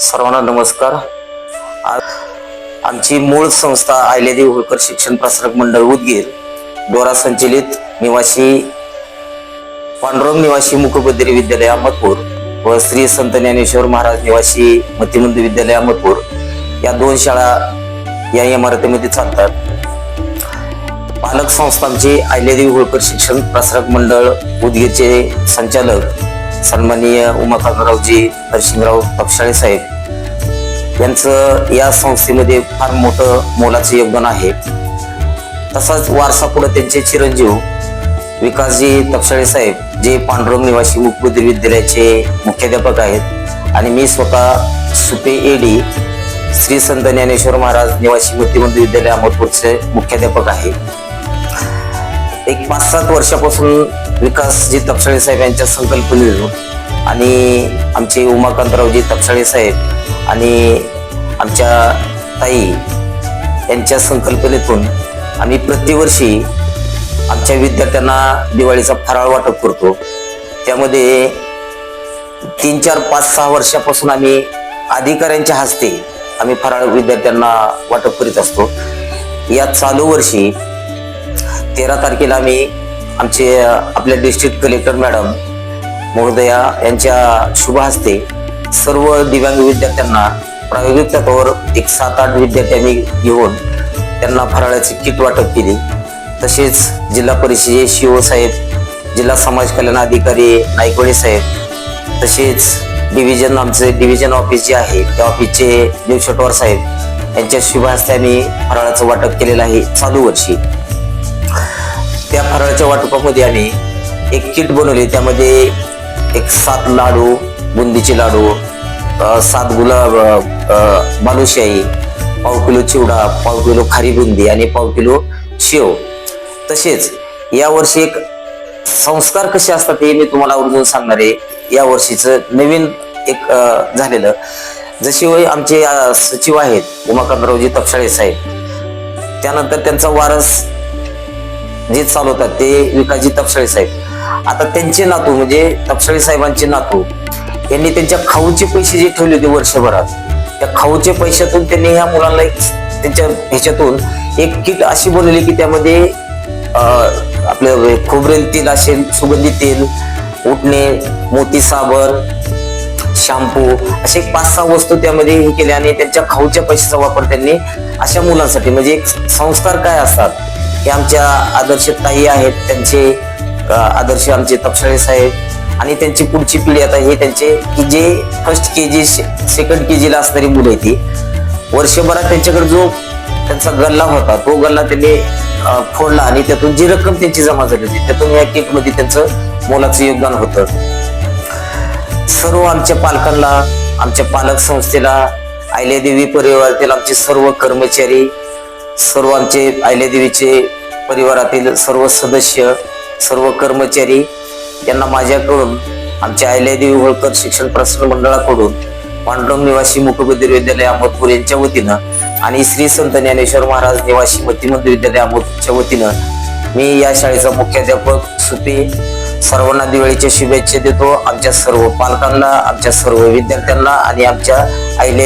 सर्वांना नमस्कार. आज आमची मूळ संस्था आयलेदेव होळकर शिक्षण प्रसारक मंडळ उदगीर द्वारा संचलित निवासी पांडुरंग निवासी मुखबद्री विद्यालय अहमदपूर व श्री संत ज्ञानेश्वर महाराज निवासी मतिमंद विद्यालय अहमदपूर या दोन शाळा या इमारतीमध्ये चालतात. पालक संस्थांचे आयलेदेवी होळकर शिक्षण प्रसारक मंडळ उदगीरचे संचालक सन्माननीय उमाकांतरावजी नरसिंहराव तपशाळे साहेब. यांचं या संस्थेमध्ये फार मोठं मोलाचं योगदान आहे. तसाच वारसा पुढे त्यांचे चिरंजीव विकासजी तपशाळे साहेब जे पांडुरंग निवासी मुकबुद्धी विद्यालयाचे मुख्याध्यापक आहेत. आणि मी स्वतः सुपे एडी श्री संत ज्ञानेश्वर महाराज निवासी मतिमंद विद्यालय अहमदपूरचे मुख्याध्यापक आहे. एक पाच सात वर्षापासून विकासजी तपसाळे साहेब यांच्या संकल्पनेतून आणि आमचे उमाकांतरावजी तपसाळे साहेब आणि आमच्या ताई यांच्या संकल्पनेतून आम्ही प्रतिवर्षी आमच्या विद्यार्थ्यांना दिवाळीचा फराळ वाटप करतो. त्यामध्ये तीन चार पाच सहा वर्षापासून आम्ही अधिकाऱ्यांच्या हस्ते आम्ही फराळ विद्यार्थ्यांना वाटप करीत असतो. या चालू वर्षी तेरा तारखेला आम्ही आमचे आपल्या डिस्ट्रिक्ट कलेक्टर मॅडम महोदया यांच्या शुभ हस्ते सर्व दिव्यांग विद्यार्थ्यांना प्रायोगिक तत्वावर एक सात आठ विद्यार्थ्यांनी घेऊन त्यांना फराळाची किट वाटप केली. तसेच जिल्हा परिषदे शिओ साहेब जिल्हा समाज कल्याण अधिकारी नायकवडे साहेब तसेच डिव्हिजन आमचे डिव्हिजन ऑफिस जे आहे त्या ऑफिसचे देवशेटवार साहेब यांच्या शुभ हस्ते आम्ही फराळाचं वाटप केलेलं आहे. चालू वर्षी. त्या फराळाच्या वाटपामध्ये आम्ही एक किट बनवली. त्यामध्ये एक सात लाडू बुंदीचे लाडू सात गुलाब बालुशाही पाव किलो चिवडा पाव किलो खारी बुंदी आणि पाव किलो शेव. तसेच यावर्षी एक संस्कार कसे असतात हे मी तुम्हाला आवर्जून सांगणार आहे. या वर्षीचं नवीन एक झालेलं. जशी वय आमचे सचिव आहेत उमाकांतरावजी तपशाळे साहेब त्यानंतर त्यांचा वारस म्हणजे जे चालवतात ते विकाजी तपसाळे साहेब. आता त्यांचे नातू म्हणजे तपसाळी साहेबांचे नातू यांनी त्यांच्या खाऊचे पैसे जे ठेवले होते वर्षभरात त्या खाऊचे पैशातून त्यांनी ह्या मुलांना एक त्यांच्या ह्याच्यातून एक किट अशी बनवली की त्यामध्ये आपलं खोबरेल तेल असेल सुगंधी तेल उठणे मोती साबण शॅम्पू असे पाच सहा वस्तू त्यामध्ये हे केले आणि त्यांच्या खाऊच्या पैशाचा वापर त्यांनी अशा मुलांसाठी म्हणजे एक संस्कार काय असतात? हे आमच्या आदर्श ताई आहेत त्यांचे आदर्श आमचे तपसाळे साहेब आणि त्यांची पुढची पिढी आता हे त्यांचे की जे फर्स्ट के जी सेकंड के जीला असणारी मुलं आहे ती. वर्षभरात त्यांच्याकडे जो त्यांचा गल्ला होता तो गल्ला त्यांनी फोडला आणि त्यातून जी रक्कम त्यांची जमा झाली होती त्यातून या केकमध्ये त्यांचं मोलाचं योगदान होतं. सर्व आमच्या पालकांना आमच्या पालक संस्थेला आयल्यादेवी परिवारातील आमचे सर्व कर्मचारी सर्वांचे आमचे आयल्यादेवीचे परिवारातील सर्व सदस्य सर्व कर्मचारी यांना माझ्याकडून आमच्या आयल्यादेवी होळकर शिक्षण प्रसारण मंडळाकडून पांडुरंग निवासी मुकबधीर विद्यालय अहमदपूर यांच्या वतीनं आणि श्री संत ज्ञानेश्वर महाराज निवासी मतिमंद विद्यालय अहमदपूरच्या वतीनं मी या शाळेचा मुख्याध्यापक सुपे सर्वांना दिवाळीच्या शुभेच्छा देतो. आमच्या सर्व पालकांना आमच्या सर्व विद्यार्थ्यांना आणि आमच्या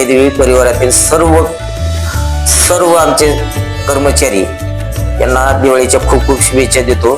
देवी परिवारातील सर्व सर्व आमचे कर्मचारी यांना दिवाळीच्या खूप खूप शुभेच्छा देतो.